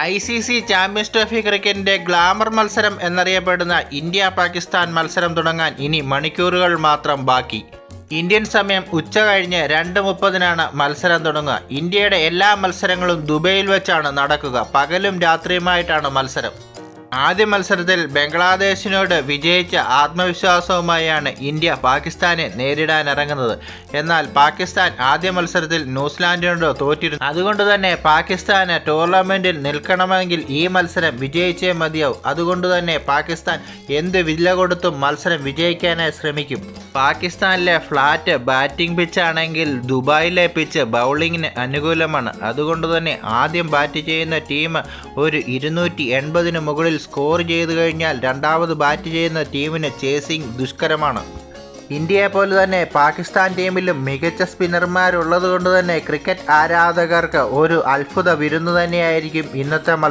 I C C champions trophy ക്രിക്കറ്റിന്റെ glamour മത്സരം എന്നറിയപ്പെടുന്ന ഇന്ത്യ പാകിസ്ഥാൻ മത്സരം തുടങ്ങാൻ ഇനി മണിക്കൂറുകൾ മാത്രം ബാക്കി. ഇന്ത്യൻ സമയം ഉച്ച കഴിഞ്ഞ് രണ്ട് മുപ്പതിനാണ് മത്സരം തുടങ്ങുക. ഇന്ത്യയുടെ എല്ലാ മത്സരങ്ങളും ദുബൈയിൽ വെച്ചാണ് നടക്കുക. പകലും രാത്രിയുമായിട്ടാണ് മത്സരം. ആദ്യ മത്സരത്തിൽ ബംഗ്ലാദേശിനോട് വിജയിച്ച ആത്മവിശ്വാസവുമായാണ് ഇന്ത്യ പാകിസ്ഥാനെ നേരിടാനിറങ്ങുന്നത്. എന്നാൽ പാകിസ്ഥാൻ ആദ്യ മത്സരത്തിൽ ന്യൂസിലാൻഡിനോട് തോറ്റിരുന്നു. അതുകൊണ്ട് തന്നെ പാകിസ്ഥാന് ടൂർണമെന്റിൽ നിൽക്കണമെങ്കിൽ ഈ മത്സരം വിജയിച്ചേ മതിയാവും. അതുകൊണ്ട് തന്നെ പാകിസ്ഥാൻ എന്ത് വില കൊടുത്തും മത്സരം വിജയിക്കാനായി ശ്രമിക്കും. പാകിസ്ഥാനിലെ ഫ്ലാറ്റ് ബാറ്റിംഗ് പിച്ചാണെങ്കിൽ ദുബായിലെ പിച്ച് ബൗളിങ്ങിന് അനുകൂലമാണ്. അതുകൊണ്ട് തന്നെ ആദ്യം ബാറ്റ് ചെയ്യുന്ന ടീം ഒരു ഇരുന്നൂറ്റി എൺപതിന് മുകളിൽ സ്കോർ ചെയ്തു കഴിഞ്ഞാൽ രണ്ടാമത് ബാറ്റ് ചെയ്യുന്ന ടീമിന് ചേസിംഗ് ദുഷ്കരമാണ്. ഇന്ത്യയെ പോലെ തന്നെ പാകിസ്ഥാൻ ടീമിലും മികച്ച സ്പിന്നർമാരുള്ളത് കൊണ്ട് തന്നെ ക്രിക്കറ്റ് ആരാധകർക്ക് ഒരു അത്ഭുത വിരുന്ന് തന്നെയായിരിക്കും ഇന്നത്തെ മത്സരം.